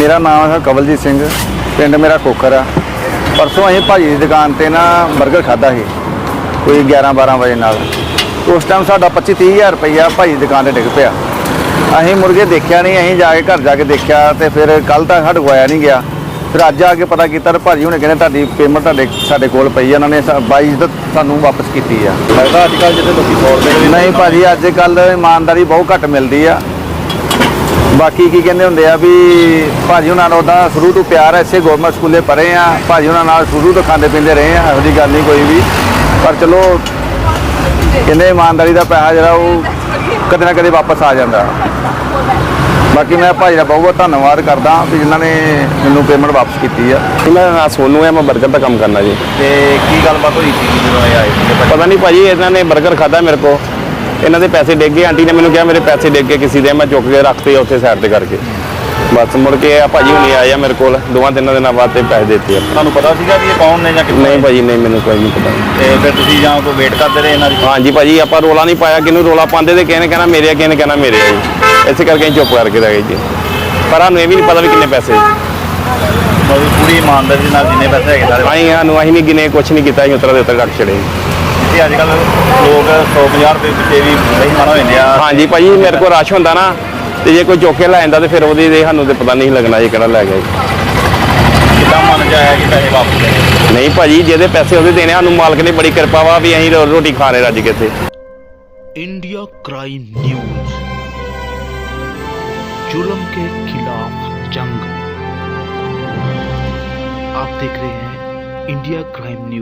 ਮੇਰਾ ਨਾਮ ਹੈ ਕਵਲਜੀਤ ਸਿੰਘ ਪਿੰਡ ਮੇਰਾ ਕੋਕਰ ਆ। ਪਰਸੋਂ ਅਸੀਂ ਭਾਜੀ ਦੀ ਦੁਕਾਨ ਤੇ ਨਾ 버ਗਰ ਖਾਦਾ ਸੀ ਕੋਈ 11 12 ਵਜੇ ਨਾਲ। ਉਸ ਟਾਈਮ ਸਾਡਾ 25 30 ਹਜ਼ਾਰ ਰੁਪਈਆ ਭਾਜੀ ਦੀ ਦੁਕਾਨ ਤੇ ਡਿੱਗ ਪਿਆ। ਅਸੀਂ ਮੁਰਗੇ ਦੇਖਿਆ ਨਹੀਂ ਅਸੀਂ ਜਾ ਕੇ ਘਰ ਜਾ ਕੇ ਦੇਖਿਆ ਤੇ ਫਿਰ ਕੱਲ ਤਾਂ ਸਾਡੇ ਕੋਲ ਆਇਆ ਨਹੀਂ ਗਿਆ। ਫਿਰ ਅੱਜ ਆ ਕੇ ਪਤਾ ਕੀਤਾ ਤੇ ਭਾਜੀ ਹੁਣੇ ਕਹਿੰਦੇ ਤੁਹਾਡੀ ਪੇਮੈਂਟ ਤੁਹਾਡੇ ਸਾਡੇ ਕੋਲ ਪਈ ਆ ਉਹਨਾਂ ਨੇ 22 ਦਾ ਸਾਨੂੰ ਵਾਪਸ ਕੀਤੀ ਆ। ਲੱਗਦਾ ਅੱਜ ਕੱਲ੍ਹ ਜਿੱਥੇ ਲੋਕੀ 100 ਰੁਪਏ ਨਹੀਂ ਭਾਜੀ ਅੱਜ ਕੱਲ ਇਮਾਨਦਾਰੀ ਬਹੁਤ ਘੱਟ ਮਿਲਦੀ ਆ। ਬਾਕੀ ਕੀ ਕਹਿੰਦੇ ਹੁੰਦੇ ਆ ਵੀ ਭਾਜੀ ਉਹਨਾਂ ਨਾਲ ਉਹਦਾ ਸ਼ੁਰੂ ਤੋਂ ਪਿਆਰ ਐ ਇਸੇ ਗਵਰਨਮੈਂਟ ਸਕੂਲੇ ਪੜ੍ਹੇ ਆ। ਭਾਜੀ ਉਹਨਾਂ ਨਾਲ ਸ਼ੁਰੂ ਤੋਂ ਖਾਂਦੇ ਪੀਂਦੇ ਰਹੇ ਆ ਇਹੋ ਜਿਹੀ ਗੱਲ ਨਹੀਂ ਕੋਈ ਵੀ। ਪਰ ਚਲੋ ਕਹਿੰਦੇ ਇਮਾਨਦਾਰੀ ਦਾ ਪੈਸਾ ਜਿਹੜਾ ਉਹ ਕਦੇ ਨਾ ਕਦੇ ਵਾਪਸ ਆ ਜਾਂਦਾ। ਬਾਕੀ ਮੈਂ ਭਾਜੀ ਦਾ ਬਹੁਤ ਬਹੁਤ ਧੰਨਵਾਦ ਕਰਦਾ ਵੀ ਜਿਨ੍ਹਾਂ ਨੇ ਮੈਨੂੰ ਪੇਮੈਂਟ ਵਾਪਸ ਕੀਤੀ ਆ। ਮੇਰਾ ਨਾਮ ਸੋਨੂ ਹੈ ਮੈਂ 버ਗਰ ਦਾ ਕੰਮ ਕਰਨਾ ਜੀ। ਤੇ ਕੀ ਗੱਲਬਾਤ ਹੋਈ ਸੀ ਜਦੋਂ ਇਹ ਆਏ? ਪਤਾ ਨਹੀਂ ਭਾਜੀ ਇਹਨਾਂ ਨੇ 버ਗਰ ਖਾਦਾ ਮੇਰੇ ਕੋ ਇਹਨਾਂ ਦੇ ਪੈਸੇ ਡਿੱਗ ਗਏ। ਆਂਟੀ ਨੇ ਮੈਨੂੰ ਕਿਹਾ ਮੇਰੇ ਪੈਸੇ ਡਿੱਗ ਗਏ ਕਿਸੇ ਦੇ। ਮੈਂ ਚੁੱਕ ਕੇ ਰੱਖਤੇ ਉੱਥੇ ਸਾਈਡ ਤੇ ਕਰਕੇ। ਬਸ ਮੁੜ ਕੇ ਆ ਭਾਜੀ ਹੁਣੀ ਆਏ ਆ ਮੇਰੇ ਕੋਲ। ਦੋਵਾਂ ਤਿੰਨਾਂ ਦਿਨਾਂ ਬਾਅਦ ਤੇ ਪੈਸੇ ਦਿੱਤੇ ਆ। ਤੁਹਾਨੂੰ ਪਤਾ ਸੀਗਾ ਵੀ ਇਹ ਕੌਣ ਨੇ ਜਾਂ ਕਿੱਥੋਂ ਨਹੀਂ? ਭਾਜੀ ਨਹੀਂ ਮੈਨੂੰ ਕੋਈ ਨਹੀਂ ਪਤਾ। ਤੇ ਫਿਰ ਤੁਸੀਂ ਜਾਂ ਕੋਈ ਵੇਟ ਕਰਦੇ ਰਹੇ ਇਹਨਾਂ ਦੀ? ਹਾਂਜੀ ਭਾਜੀ ਆਪਾਂ ਰੋਲਾ ਨਹੀਂ ਪਾਇਆ। ਕਿਹਨੂੰ ਰੋਲਾ ਪਾਉਂਦੇ ਤੇ ਕਿਹਨੇ ਕਹਿਣਾ ਮੇਰੇ ਆ ਕਿਹਨੇ ਕਹਿਣਾ ਮੇਰੇ ਆ ਜੀ। ਇਸੇ ਕਰਕੇ ਅਸੀਂ ਚੁੱਪ ਕਰਕੇ ਰਹਿ ਗਏ ਜੀ। ਪਰ ਸਾਨੂੰ ਇਹ ਵੀ ਨਹੀਂ ਪਤਾ ਵੀ ਕਿੰਨੇ ਪੈਸੇ। ਮਤਲਬ ਪੂਰੀ ਇਮਾਨਦਾਰੀ ਨਾਲ ਜਿੰਨੇ ਪੈਸੇ ਹੈਗੇ ਸਾਰੇ। ਅਸੀਂ ਸਾਨੂੰ ਅਸੀਂ ਨਹੀਂ ਗਿਨੇ ਕੁਛ ਨਹੀਂ ਕੀਤਾ ਅਸੀਂ ਉਤਰਾ ਦੇ ਉੱਤਰ ਰੱਖ ਛੜੇ ਤੇ ਅੱਜ ਕੱਲ ਲੋਕ 150 ਰੁਪਏ ਪਿੱਛੇ ਵੀ ਨਹੀਂ ਮਨ ਹੋ ਜਾਂਦੇ ਆ ਹਾਂਜੀ ਭਾਜੀ ਮੇਰੇ ਕੋਲ ਰਸ਼ ਹੁੰਦਾ ਨਾ ਤੇ ਜੇ ਕੋਈ ਚੁੱਕ ਕੇ ਲੈ ਜਾਂਦਾ ਤੇ ਫਿਰ ਉਹਦੀ ਦੇ ਸਾਨੂੰ ਤੇ ਪਤਾ ਨਹੀਂ ਲੱਗਣਾ ਇਹ ਕਿਹੜਾ ਲੈ ਗਿਆ ਜੀ। ਕਿੱਦਾਂ ਮਨ ਚ ਆਇਆ ਕਿ ਪੈਸੇ ਵਾਪਸ ਦੇ ਨਹੀਂ ਭਾਜੀ ਜਿਹਦੇ ਪੈਸੇ ਉਹਦੇ ਦੇਣੇ ਸਾਨੂੰ ਮਾਲਕ ਨੇ ਬੜੀ ਕਿਰਪਾ ਵਾ ਵੀ ਅਸੀਂ ਰੋ- ਰੋਟੀ ਖਾ ਰਹੇ ਰੱਜ ਕੇ ਇੱਥੇ इंडिया क्राइम न्यूज जुल्म के खिलाफ जंग आप देख रहे हैं इंडिया क्राइम न्यूज